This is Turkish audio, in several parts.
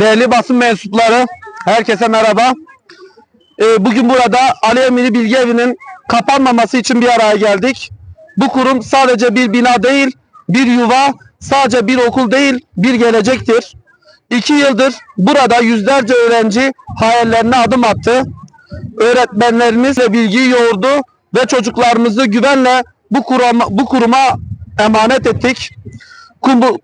Değerli basın mensupları, herkese merhaba. Ee, bugün burada Ali Emiri Bilgi Evi'nin kapanmaması için bir araya geldik. Bu kurum sadece bir bina değil, bir yuva, sadece bir okul değil, bir gelecektir. İki yıldır burada yüzlerce öğrenci hayallerine adım attı. Öğretmenlerimizle bilgiyi yoğurdu ve çocuklarımızı güvenle bu kuruma, bu kuruma emanet ettik.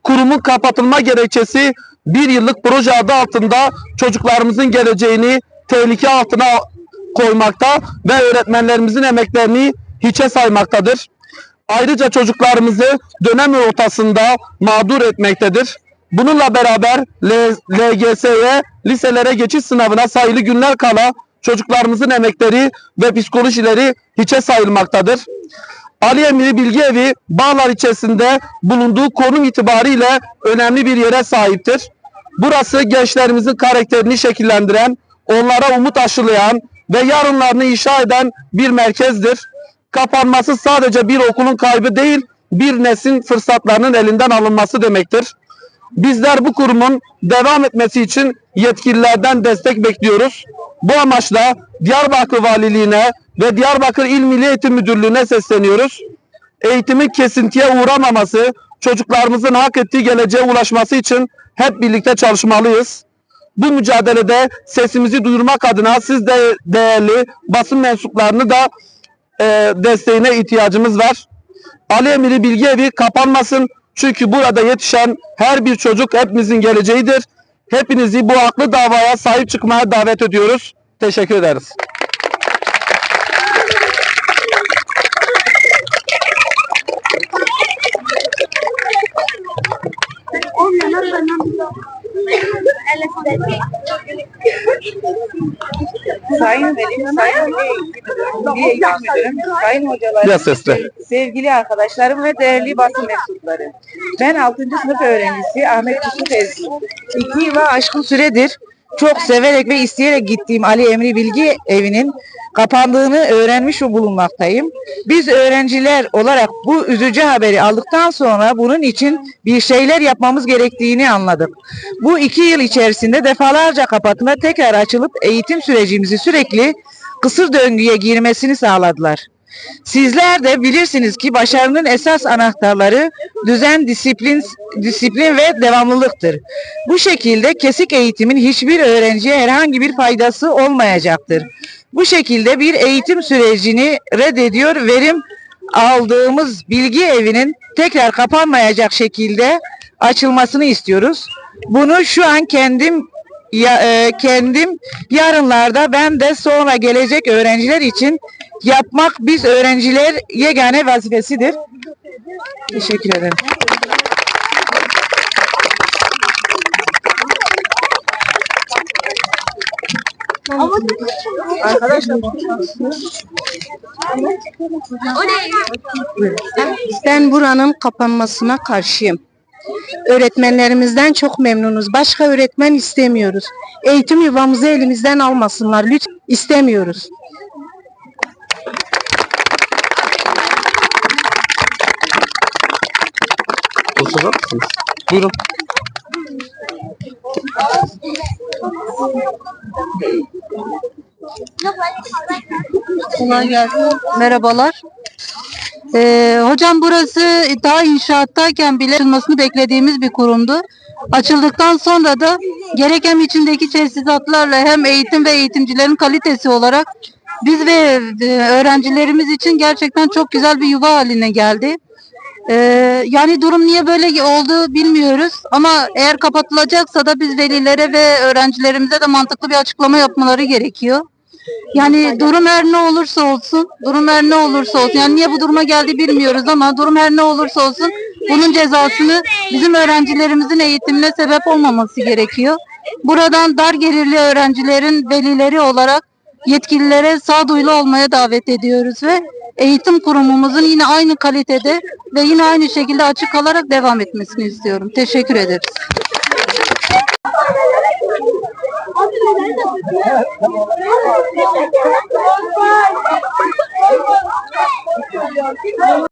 Kurumun kapatılma gerekçesi bir yıllık proje adı altında çocuklarımızın geleceğini tehlike altına koymakta ve öğretmenlerimizin emeklerini hiçe saymaktadır. Ayrıca çocuklarımızı dönem ortasında mağdur etmektedir. Bununla beraber LGS'ye, liselere geçiş sınavına sayılı günler kala çocuklarımızın emekleri ve psikolojileri hiçe sayılmaktadır. Ali Emri Bilgi Evi Bağlar ilçesinde bulunduğu konum itibariyle önemli bir yere sahiptir. Burası gençlerimizin karakterini şekillendiren, onlara umut aşılayan ve yarınlarını inşa eden bir merkezdir. Kapanması sadece bir okulun kaybı değil, bir neslin fırsatlarının elinden alınması demektir. Bizler bu kurumun devam etmesi için yetkililerden destek bekliyoruz. Bu amaçla Diyarbakır Valiliğine ve Diyarbakır İl Milli Eğitim Müdürlüğü'ne sesleniyoruz. Eğitimin kesintiye uğramaması, çocuklarımızın hak ettiği geleceğe ulaşması için hep birlikte çalışmalıyız. Bu mücadelede sesimizi duyurmak adına siz de değerli basın mensuplarını da e, desteğine ihtiyacımız var. Ali Emiri Bilgi Evi kapanmasın. Çünkü burada yetişen her bir çocuk hepimizin geleceğidir. Hepinizi bu haklı davaya sahip çıkmaya davet ediyoruz. Teşekkür ederiz. Sayın Velim, Sayın Eğitim Müdürüm, Sayın hocalarım, Biraz sesli. sevgili arkadaşlarım ve değerli basın mensupları. Ben 6. sınıf öğrencisi Ahmet Yusuf Ezgi. İki yıla aşkın süredir çok severek ve isteyerek gittiğim Ali Emri Bilgi Evi'nin kapandığını öğrenmiş bulunmaktayım. Biz öğrenciler olarak bu üzücü haberi aldıktan sonra bunun için bir şeyler yapmamız gerektiğini anladık. Bu iki yıl içerisinde defalarca kapatma tekrar açılıp eğitim sürecimizi sürekli kısır döngüye girmesini sağladılar. Sizler de bilirsiniz ki başarının esas anahtarları düzen, disiplin, disiplin ve devamlılıktır. Bu şekilde kesik eğitimin hiçbir öğrenciye herhangi bir faydası olmayacaktır. Bu şekilde bir eğitim sürecini reddediyor, verim aldığımız bilgi evinin tekrar kapanmayacak şekilde açılmasını istiyoruz. Bunu şu an kendim ya, e, kendim yarınlarda ben de sonra gelecek öğrenciler için yapmak biz öğrenciler yegane vazifesidir. Teşekkür ederim. Arkadaşlar Ben buranın kapanmasına karşıyım. Öğretmenlerimizden çok memnunuz. Başka öğretmen istemiyoruz. Eğitim yuvamızı elimizden almasınlar. Lütfen istemiyoruz. Konuşacak mısınız? Buyurun. Kolay gelsin. Merhabalar. Ee, hocam burası daha inşaattayken bile açılmasını beklediğimiz bir kurumdu. Açıldıktan sonra da gerek hem içindeki teçhizatlarla hem eğitim ve eğitimcilerin kalitesi olarak biz ve e, öğrencilerimiz için gerçekten çok güzel bir yuva haline geldi. Ee, yani durum niye böyle oldu bilmiyoruz ama eğer kapatılacaksa da biz velilere ve öğrencilerimize de mantıklı bir açıklama yapmaları gerekiyor. Yani durum her ne olursa olsun, durum her ne olursa olsun, yani niye bu duruma geldi bilmiyoruz ama durum her ne olursa olsun bunun cezasını bizim öğrencilerimizin eğitimine sebep olmaması gerekiyor. Buradan dar gelirli öğrencilerin velileri olarak yetkililere sağduyulu olmaya davet ediyoruz ve eğitim kurumumuzun yine aynı kalitede ve yine aynı şekilde açık kalarak devam etmesini istiyorum. Teşekkür ederiz.